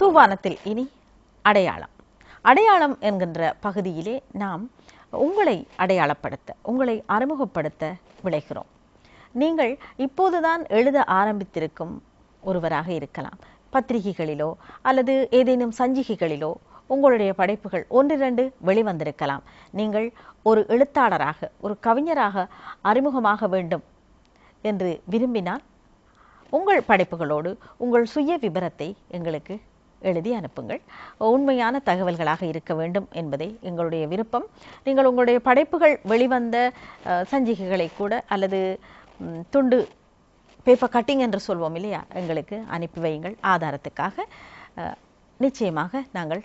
தூவானத்தில் இனி அடையாளம். அடையாளம் என்கின்ற பகுதியிலே நாம் உங்களை அடையாளப்படுத்த உங்களை அறிமுகப்படுத்த விளைகிறோம் நீங்கள் இப்போதுதான் எழுத ஆரம்பித்திருக்கும் ஒருவராக இருக்கலாம். பத்திரிகைகளிலோ அல்லது ஏதேனும் சஞ்சிகைகளிலோ உங்களுடைய படைப்புகள் ஒன்றிரண்டு வெளிவந்திருக்கலாம். நீங்கள் ஒரு எழுத்தாளராக ஒரு கவிஞராக அறிமுகமாக வேண்டும் என்று விரும்பினால் உங்கள் படைப்புகளோடு உங்கள் சுய விபரத்தை எங்களுக்கு எழுதி அனுப்புங்கள். உண்மையான தகவல்களாக இருக்க வேண்டும் என்பதே எங்களுடைய விருப்பம். நீங்கள் உங்களுடைய படைப்புகள் வெளிவந்த சஞ்சிகைகளை கூட அல்லது துண்டு பேப்பர் கட்டிங் என்று சொல்வோம் இல்லையா எங்களுக்கு அனுப்பி வையுங்கள். ஆதாரத்துக்காக நிச்சயமாக நாங்கள்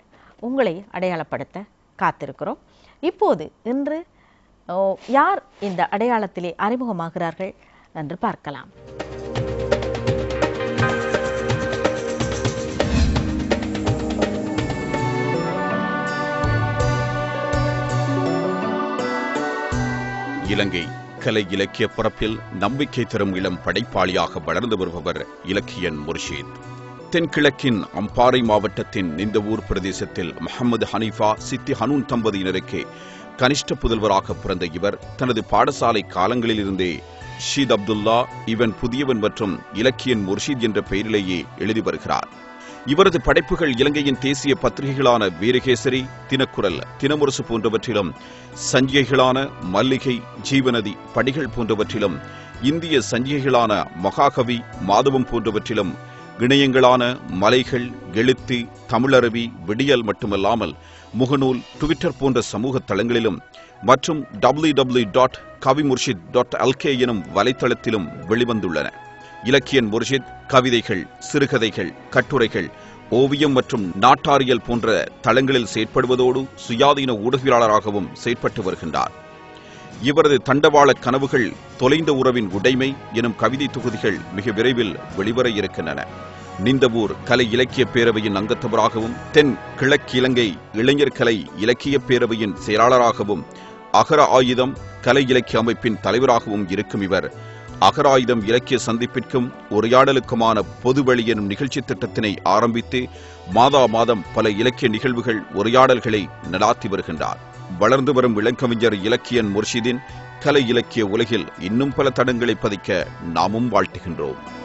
உங்களை அடையாளப்படுத்த காத்திருக்கிறோம். இப்போது இன்று யார் இந்த அடையாளத்திலே அறிமுகமாகிறார்கள் என்று பார்க்கலாம். இலங்கை கலை இலக்கிய பரப்பில் நம்பிக்கை தரும் இளம் படைப்பாளியாக வளர்ந்து வருபவர் இலக்கியன் முர்ஷித். தென்கிழக்கின் அம்பாறை மாவட்டத்தின் நிந்தவூர் பிரதேசத்தில் முகமது ஹனீஃபா சித்தி ஹனூன் தம்பதியினருக்கு கனிஷ்ட புதல்வராக பிறந்த இவர் தனது பாடசாலை காலங்களிலிருந்தே ஷீத் அப்துல்லா இவன் புதியவன் மற்றும் இலக்கியன் முர்ஷித் என்ற பெயரிலேயே எழுதி வருகிறார். இவரது படைப்புகள் இலங்கையின் தேசிய பத்திரிகைகளான வீரகேசரி தினக்குரல் தினமுரசு போன்றவற்றிலும் சஞ்சிகைகளான மல்லிகை ஜீவநதி படிகள் போன்றவற்றிலும் இந்திய சஞ்சிகைகளான மகாகவி மாதவம் போன்றவற்றிலும் இணையங்களான மலைகள் எழுத்து தமிழருவி விடியல் மட்டுமல்லாமல் முகநூல் ட்விட்டர் போன்ற சமூக தளங்களிலும் மற்றும் W W dot Kavimurshid dot LK எனும் வலைத்தளத்திலும் வெளிவந்துள்ளன. இலக்கியன் முர்ஷித் கவிதைகள் சிறுகதைகள் கட்டுரைகள் ஓவியம் மற்றும் நாட்டாரியல் போன்ற தளங்களில் செயற்படுவதோடு சுயாதீன ஊடகவியலாளராகவும் செயற்பட்டு வருகின்றார். இவரது தண்டவாள கனவுகள் தொலைந்த உறவின் உடைமை எனும் கவிதை தொகுதிகள் மிக விரைவில் வெளிவர இருக்கின்றன. நிந்தவூர் கலை இலக்கிய பேரவையின் அங்கத்தவராகவும் தென் கிழக்கிலங்கை இளைஞர் கலை இலக்கிய பேரவையின் செயலாளராகவும் அகர ஆயுதம் கலை இலக்கிய அமைப்பின் தலைவராகவும் இருக்கும் இவர். அகராயுதம் இலக்கிய சந்திப்பிற்கும் உரையாடலுக்குமான பொதுவெளி எனும் நிகழ்ச்சி திட்டத்தினை ஆரம்பித்து மாதா மாதம் பல இலக்கிய நிகழ்வுகள் உரையாடல்களை நடாத்தி வருகின்றார். வளர்ந்து வரும் இளங்கவிஞர் இலக்கியன் முர்ஷிதின் கலை இலக்கிய உலகில் இன்னும் பல தடங்களை பதிக்க நாமும் வாழ்த்துகின்றோம்.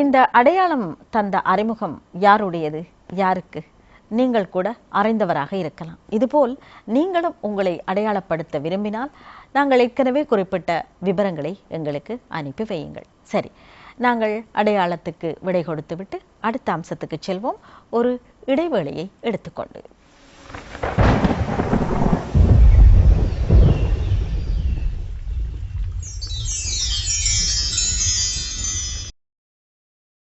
இந்த அடையாளம் தந்த அறிமுகம் யாருடையது? யாருக்கு? நீங்கள் கூட அறிந்தவராக இருக்கலாம். இதுபோல் நீங்களும் உங்களை அடையாளப்படுத்த விரும்பினால் நாங்கள் ஏற்கனவே குறிப்பிட்ட விவரங்களை எங்களுக்கு அனுப்பி வையுங்கள். சரி நாங்கள் அடையாளத்துக்கு விடை கொடுத்துவிட்டு அடுத்த அம்சத்துக்கு செல்வோம். ஒரு இடைவேளையை எடுத்துக்கொண்டு.